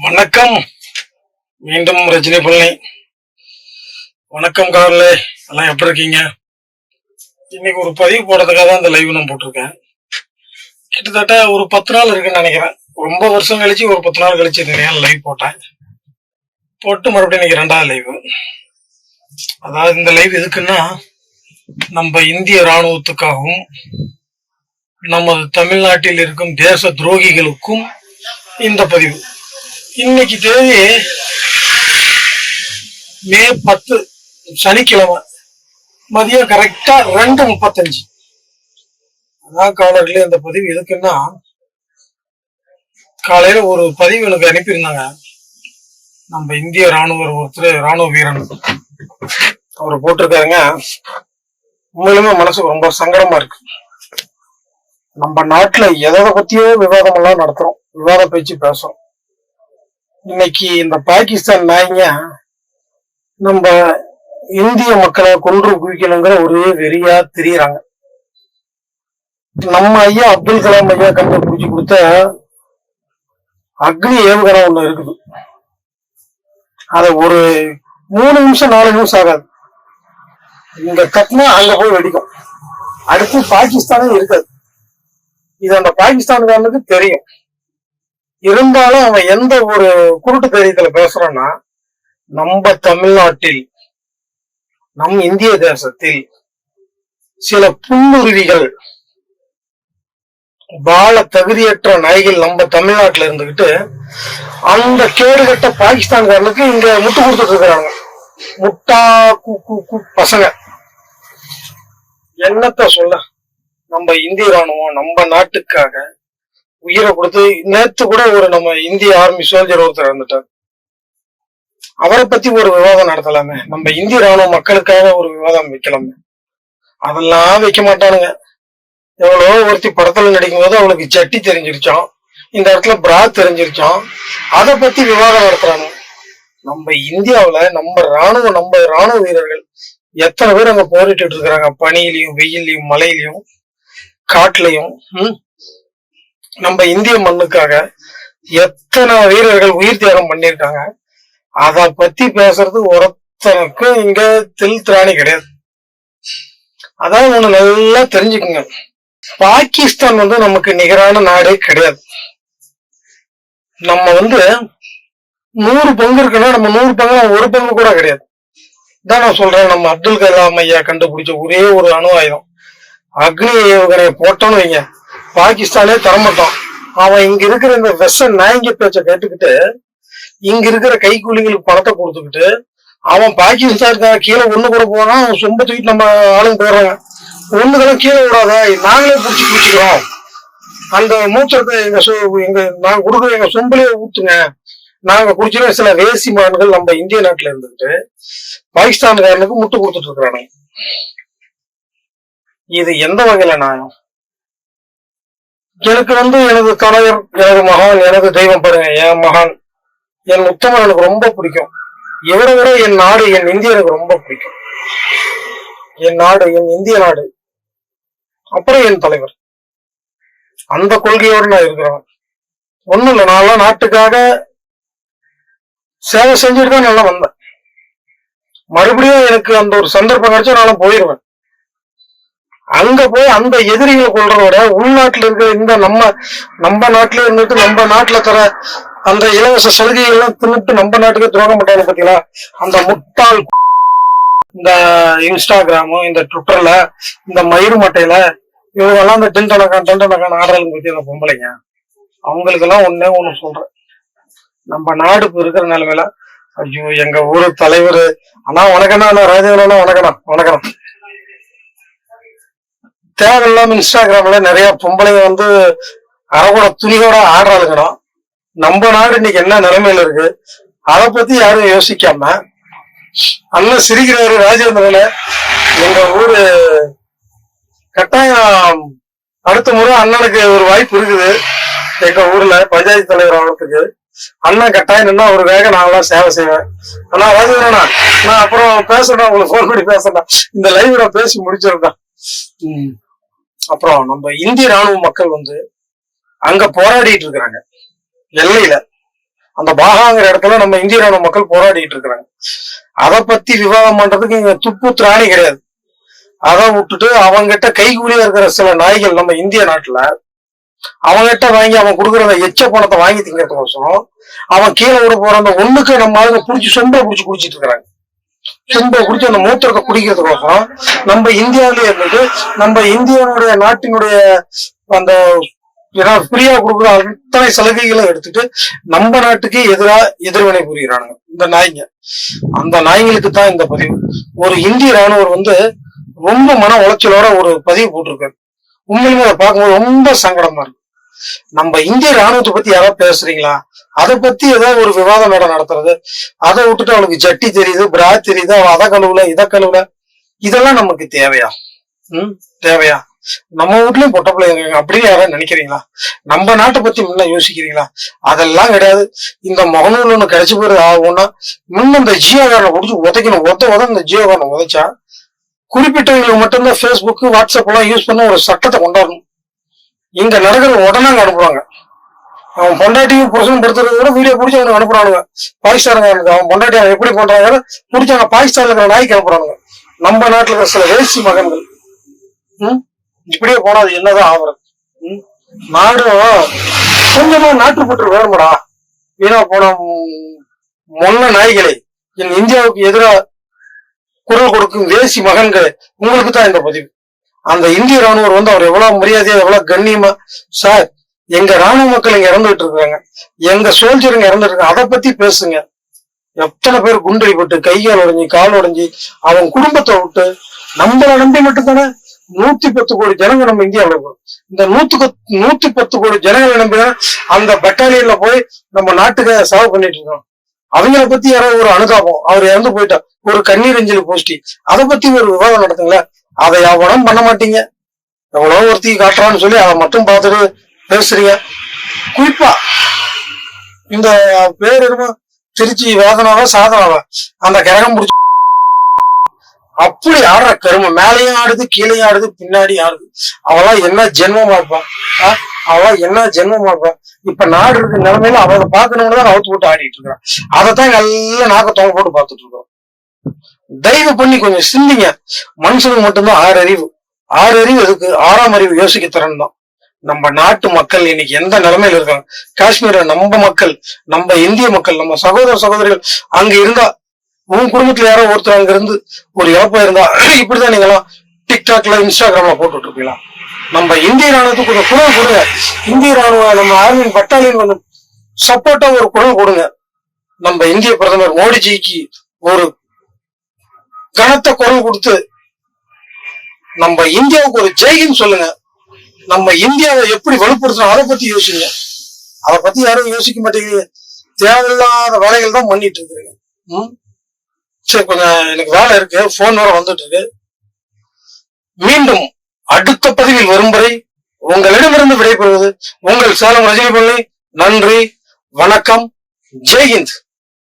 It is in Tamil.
வணக்கம். மீண்டும் ரஜினி பழனி வணக்கம் காவலே எல்லாம் எப்படி இருக்கீங்க? இன்னைக்கு ஒரு பதிவு போடுறதுக்காக தான் இந்த லைவ் நான் போட்டிருக்கேன். கிட்டத்தட்ட ஒரு பத்து நாள் இருக்குன்னு நினைக்கிறேன். ரொம்ப வருஷம் கழிச்சு ஒரு பத்து நாள் கழிச்சு நிறைய லைவ் போட்டேன். போட்டு மறுபடியும் இன்னைக்கு ரெண்டாவது லைவ் அதாவது இந்த லைவ் எதுக்குன்னா நம்ம இந்திய ராணுவத்துக்காகவும் நமது தமிழ்நாட்டில் இருக்கும் தேச துரோகிகளுக்கும் இந்த பதிவு. இன்னைக்கு தேதி மே பத்து சனிக்கிழமை. மதியம் கரெக்டா ரெண்டு முப்பத்தஞ்சு. அதான் காலர்களே இந்த பதிவு எதுக்குன்னா காலையில ஒரு பதிவு எனக்கு அனுப்பியிருந்தாங்க. நம்ம இந்திய ராணுவர் ஒருத்தர் ராணுவ வீரன். அவர் போட்டிருக்காருங்க. உண்மையிலுமே மனசுக்கு ரொம்ப சங்கடமா இருக்கு. நம்ம நாட்டுல எதை பத்தியோ விவாதம் எல்லாம் நடத்துறோம். விவாத பேச்சு பேசுறோம். இன்னைக்கு இந்த பாகிஸ்தான் நாய்ங்க நம்ம இந்திய மக்களை கொன்று குவிக்கணுங்கிற ஒரே வெறியா தெரியறாங்க. நம்ம ஐயா அப்துல் கலாம் ஐயா கண்டுபிடிச்சு கொடுத்த அக்னி ஏவுகணம் ஒண்ணு இருக்குது. அத ஒரு மூணு நிமிஷம் நாலு நிமிஷம் ஆகாது. இங்க கட்டினா அங்க போய் வெடிக்கும். அடுத்து பாகிஸ்தானே இருக்காது. இது அந்த பாகிஸ்தானுக்காரனுக்கு தெரியும். இருந்தாலும் அவன் எந்த ஒரு குருட்டு தைரியத்துல பேசுறான்னா நம்ம தமிழ்நாட்டில் நம் இந்திய தேசத்தில் சில புல்லுருவிகள் வாழ தகுதியற்ற நாய்கள் நம்ம தமிழ்நாட்டுல இருந்துகிட்டு அந்த கேடுகட்ட பாகிஸ்தான்காரனுக்கு இங்க முட்டு கொடுத்துட்டு இருக்கிறாங்க. முட்டா கு கு கு பசங்க. என்னத்த சொல்ல? நம்ம இந்திய ராணுவம் நம்ம நாட்டுக்காக உயிரை கொடுத்து நேத்து கூட ஒரு நம்ம இந்திய ஆர்மி சோல்ஜர் ஒருத்தர் இருந்துட்டார் அவரை பத்தி ஒரு விவாதம் நடத்தலாமே. நம்ம இந்திய ராணுவ மக்களுக்காக ஒரு விவாதம் வைக்கலாமே. அதெல்லாம் வைக்க மாட்டானுங்க. எவ்வளோ ஒருத்தி படத்துல நடிக்கும் போது அவளுக்கு சட்டி தெரிஞ்சிருச்சோம். இந்த இடத்துல பிரா தெரிஞ்சிருச்சோம். அதை பத்தி விவாதம் நடத்துறாங்க. நம்ம இந்தியாவுல நம்ம ராணுவ நம்ம ராணுவ வீரர்கள் எத்தனை பேர் அங்க போரிட்டு இருக்கிறாங்க? பனியிலையும் வெயிலையும் மலையிலையும் காட்டுலயும் நம்ம இந்திய மண்ணுக்காக எத்தனை வீரர்கள் உயிர் தியாகம் பண்ணியிருக்காங்க? அத பத்தி பேசுறது ஒருத்தனுக்கும் இங்க தில் திராணி கிடையாது. அதான் ஒண்ணு நல்லா தெரிஞ்சுக்குங்க. பாகிஸ்தான் வந்து நமக்கு நிகரான நாடே கிடையாது. நம்ம வந்து நூறு பங்கு இருக்குன்னா நம்ம நூறு பங்கு ஒரு பங்கு கூட கிடையாது. இதான் நான் சொல்றேன் நம்ம அப்துல் கலாம் ஐயா கண்டுபிடிச்ச ஒரே ஒரு அணு ஆயுதம். அக்னி ஏவுகணையை போட்டோன்னு வைங்க. பாகிஸ்தானே தரமாட்டான் அவன் இங்க இருக்கிற இந்த வெஸ்டர்ன் நாயங்க பேச்ச கேட்டுக்கிட்டு இங்க இருக்கிற கைக்கூலிகளுக்கு பணத்தை கொடுத்துக்கிட்டு அவன் பாகிஸ்தான் கீழே ஒண்ணு கூட போனா அவன் சொம்ப தூக்கிட்டு நம்ம ஆளுங்க போயிடுறாங்க ஒண்ணுக்கெல்லாம் கீழே விடாத நாங்களே பிடிச்சி பிடிச்சிக்கிறோம் அந்த மூச்சத்தை எங்க எங்க நாங்க கொடுக்குற எங்க சொம்புலயே ஊத்துங்க. நாங்க குடிச்சிட சில வேசி மான்கள் நம்ம இந்திய நாட்டுல இருந்துகிட்டு பாகிஸ்தான்காரனுக்கு முட்டு கொடுத்துட்டு இருக்கிறானுங்க. இது எந்த வகையில நியாயம்? எனக்கு வந்து எனது கலைஞர் எனது மகான் எனது தெய்வம் பாருங்க என் மகான் என் உத்தமன் எனக்கு ரொம்ப பிடிக்கும். இவரை விட என் நாடு என் இந்திய எனக்கு ரொம்ப பிடிக்கும். என் நாடு என் இந்திய நாடு. அப்புறம் என் தலைவர். அந்த கொள்கையோடு நான் இருக்கிறவன். ஒண்ணும் இல்லை நான் நாட்டுக்காக சேவை செஞ்சுட்டு தான் நல்லா வந்தேன். மறுபடியும் எனக்கு அந்த ஒரு சந்தர்ப்பம் கிடைச்சா நானும் போயிடுவேன் அங்க போய் அந்த எதிரிகளை கொள்றதோட உள்நாட்டுல இருக்கிற இந்த நம்ம நம்ம நாட்டுல இருந்துட்டு நம்ம நாட்டுல தர அந்த இலவச சலுகைகள் எல்லாம் தின்னுட்டு நம்ம நாட்டுக்கே துரோகம் பண்றாங்க பாத்தீங்களா? அந்த முட்டாள் இந்த இன்ஸ்டாகிராமு இந்த ட்விட்டர்ல இந்த மயிறு மட்டையில இவங்கெல்லாம் இந்த டென்டனக்கான் டென்டனக்கான் ஆடுறதுக்கு பத்தி அந்த பொம்பளைங்க. அவங்களுக்கு எல்லாம் ஒன்னே ஒண்ணு சொல்றேன். நம்ம நாடு இப்போ இருக்கிற நிலைமையில ஐயோ எங்க ஊரு தலைவர் ஆனா வணக்கண்ணா அண்ணா ராஜேந்திரண்ணா வணக்கண்ணா வணக்கம் தேவையில்லாம இன்ஸ்டாகிராம்ல நிறைய பொம்பளைங்க வந்து அரைக்கூட துணியோட ஆடுறாளுங்கண்ணா நம்ம நாடு இன்னைக்கு என்ன நிலைமையில இருக்கு? அதை பத்தி யாரும் யோசிக்காம அண்ணன் சிரிக்கிறாரு ராஜேந்திரன எங்க ஊரு கட்டாயம் அடுத்த முறை அண்ணனுக்கு ஒரு வாய்ப்பு இருக்குது. எங்க ஊர்ல பஞ்சாயத்து தலைவர் ஆகிறதுக்கு அண்ணன் கட்டாயம் நின்னா ஒரு வேக நான்லாம் சேவை செய்வேன். ஆனா ராஜேந்திரனா நான் அப்புறம் பேசுறேன் உங்களுக்கு ஃபோன் பண்ணி பேசுறேன். இந்த லைவ் நான் பேசி முடிச்சிருந்தேன் ம். அப்புறம் நம்ம இந்திய ராணுவ மக்கள் வந்து அங்க போராடிட்டு இருக்கிறாங்க. எல்லையில அந்த பாகாங்கிற இடத்துல நம்ம இந்திய ராணுவ மக்கள் போராடிட்டு இருக்கிறாங்க. அதை பத்தி விவாதம் பண்றதுக்கு இங்க துப்பு திராணி கிடையாது. அதை விட்டுட்டு அவங்கிட்ட கைகூலியா இருக்கிற சில நாய்கள் நம்ம இந்திய நாட்டுல அவன்கிட்ட வாங்கி அவன் கொடுக்குற அந்த எச்ச பணத்தை வாங்கி திங்கிறதுக்கோசரம் அவன் கீழே விட போற அந்த ஒண்ணுக்கு நம்ம ஆளுங்க புடிச்சு சொம்பை புடிச்சு குடிச்சிட்டு இருக்கிறாங்க. சொம்பை குடிச்சு அந்த மூத்திரத்தை குடிக்கிறதுக்கோசரம் நம்ம இந்தியாவிலே இருந்துட்டு நம்ம இந்தியனுடைய நாட்டினுடைய அந்த ஏன்னா ஃப்ரீயா கொடுக்குற அத்தனை சலுகைகளை எடுத்துட்டு நம்ம நாட்டுக்கு எதிரா எதிர்வினை புரிகிறானுங்க இந்த நாய்ங்க. அந்த நாய்களுக்கு தான் இந்த பதிவு. ஒரு இந்திய ராணுவர் வந்து ரொம்ப மன உளைச்சலோட ஒரு பதிவு போட்டிருக்காரு. உண்மையிலுமே அதை பார்க்கும்போது ரொம்ப சங்கடமா இருக்கு. நம்ம இந்திய ராணுவத்தை பத்தி யாராவது பேசுறீங்களா? அதை பத்தி ஏதாவது ஒரு விவாத மேடம் நடத்துறது. அதை விட்டுட்டு அவளுக்கு ஜட்டி தெரியுது பிரா தெரியுது அவன் அதை கழுவுல இதை கழுவுல. இதெல்லாம் நமக்கு தேவையா? ம் தேவையா? நம்ம வீட்லயும் பொட்ட பிள்ளைங்க அப்படின்னு யாராவது நினைக்கிறீங்களா? நம்ம நாட்டை பத்தி முன்ன யோசிக்கிறீங்களா? அதெல்லாம் கிடையாது. இந்த மகனூர்ல ஒண்ணு கிடைச்சு போயிரு ஆகும்னா முன்ன இந்த ஜியோகாரனை குடிச்சு உதைக்கணும். உத உத இந்த ஜியோகாரனை உதைச்சா குறிப்பிட்டவங்களுக்கு மட்டும்தான் ஃபேஸ்புக் வாட்ஸ்அப் எல்லாம் யூஸ் பண்ண ஒரு சட்டத்தை கொண்டாடணும். இங்க நடக்கிற உடனே அங்க அனுப்புவாங்க. அவன் பொண்டாட்டியும் புருஷனும் படுத்துறது கூட வீடியோ பிடிச்சி அவனுக்கு அனுப்புறானுங்க. பாகிஸ்தானுக்கு அவன் பொண்டாட்டி அவன் எப்படி பண்றாங்க பிடிச்சி அவங்க பாகிஸ்தான்ல இருக்கிற நாய்க்கு அனுப்புறானுங்க. நம்ம நாட்டுல இருக்கிற சில வேசி மகன்கள். ம்? இப்படியே போனா அது என்னதான் ஆகுறது ம்? நாடும் கொஞ்சமா நாட்டுப்பற்று வேணுமடா. வீணா போன மொன்ன நாய்களை. என் இந்தியாவுக்கு எதிராக குரல் கொடுக்கும் தேசி மகன்கள். உங்களுக்கு தான் இந்த பதிவு. அந்த இந்திய ராணுவர் வந்து அவர் எவ்வளவு மரியாதையா எவ்வளவு கண்ணியமா சார் எங்க ராணுவ மக்கள் இங்க இறந்துட்டு இருக்காங்க எங்க சோல்ஜருங்க இறந்துட்டு இருக்காங்க. அதை பத்தி பேசுங்க. எத்தனை பேர் குண்டடிப்பட்டு கை கால் உடைஞ்சு கால் உடஞ்சி அவன் குடும்பத்தை விட்டு நம்மளை நம்பி மட்டும்தானே? நூத்தி பத்து கோடி ஜனங்க நம்ம இந்தியாவில் இருக்கோம். இந்த நூத்து நூத்தி பத்து கோடி ஜனங்களை நம்பிதான் அந்த பெட்டாலியன்ல போய் நம்ம நாட்டுக்கு செலவு பண்ணிட்டு இருக்கோம். அவங்கள பத்தி யாராவது ஒரு அனுதாபம். அவர் இறந்து போயிட்டா ஒரு கண்ணீர் அஞ்சலி போஸ்டி. அதை பத்தி ஒரு விவாதம் நடத்துங்களேன். அதை எவனும் பண்ண மாட்டீங்க. எவ்வளவு ஒருத்தி காட்டுறான்னு சொல்லி அதை மட்டும் பார்த்துட்டு பேசுறீங்க. குறிப்பா இந்த பேர் என்னமோ திருச்சி வேதனாவா சாதனாவா? அந்த கிரகம் பிடிச்சி அப்படி ஆடுற கருமை மேலையும் ஆடுது கீழே ஆடுது பின்னாடி ஆடுது. அவெல்லாம் என்ன ஜென்மமா இருப்பா? அவளா அவெல்லாம் என்ன ஜென்மமா இருப்பா? இப்ப நாடு இருக்க நிலைமையில அவளை பாக்கணும்னு தான் அவுத்து போட்டு ஆடிட்டு இருக்கிறான். அதைத்தான் நல்லா நாக்க தொங்க போட்டு பார்த்துட்டு இருக்கோம். தயவு பண்ணி கொஞ்சம் சிந்திங்க. மனுஷனுக்கு மட்டும்தான் ஆறு அறிவு. ஆறு அறிவு அதுக்கு ஆறாம் அறிவு யோசிக்க திறன் தான் நம்ம நாட்டு மக்கள் இன்னைக்கு எந்த நிலைமையில இருக்காங்க? காஷ்மீர நம்ம மக்கள் நம்ம இந்திய மக்கள் நம்ம சகோதர சகோதரிகள் அங்க இருந்தா உன் குடும்பத்துல யாரோ ஒருத்தர் அங்க இருந்து ஒரு இழப்பா இருந்தா இப்படிதான் நீங்களாம் டிக்டாக்ல இன்ஸ்டாகிராம்ல போட்டுட்டு இருப்பீங்களா? நம்ம இந்திய ராணுவத்துக்கு கொஞ்சம் குரல் கொடுங்க. இந்திய ராணுவ நம்ம ஆர்மியின் பட்டாலியன் கொஞ்சம் சப்போர்ட்டா ஒரு குரல் கொடுங்க. நம்ம இந்திய பிரதமர் மோடிஜிக்கு ஒரு கனத்த குரல் கொடுத்து நம்ம இந்தியாவுக்கு ஒரு ஜெய்கின்னு சொல்லுங்க. நம்ம இந்தியாவை எப்படி வலுப்படுத்தணும் அதை பத்தி யோசிங்க. அதை பத்தி யாரும் யோசிக்க மாட்டேங்குது. தேவையில்லாத வேலைகள் தான் பண்ணிட்டு இருக்கிறீங்க. ம்? சரி கொஞ்சம் எனக்கு வேலை இருக்கு. போன் வேற வந்துட்டு இருக்கு. மீண்டும் அடுத்த பதிவில் வரும் வரை உங்களிடமிருந்து விடைபெறுவது உங்கள் சேலம் ரஜினி பள்ளி நன்றி வணக்கம். ஜெய்ஹிந்த்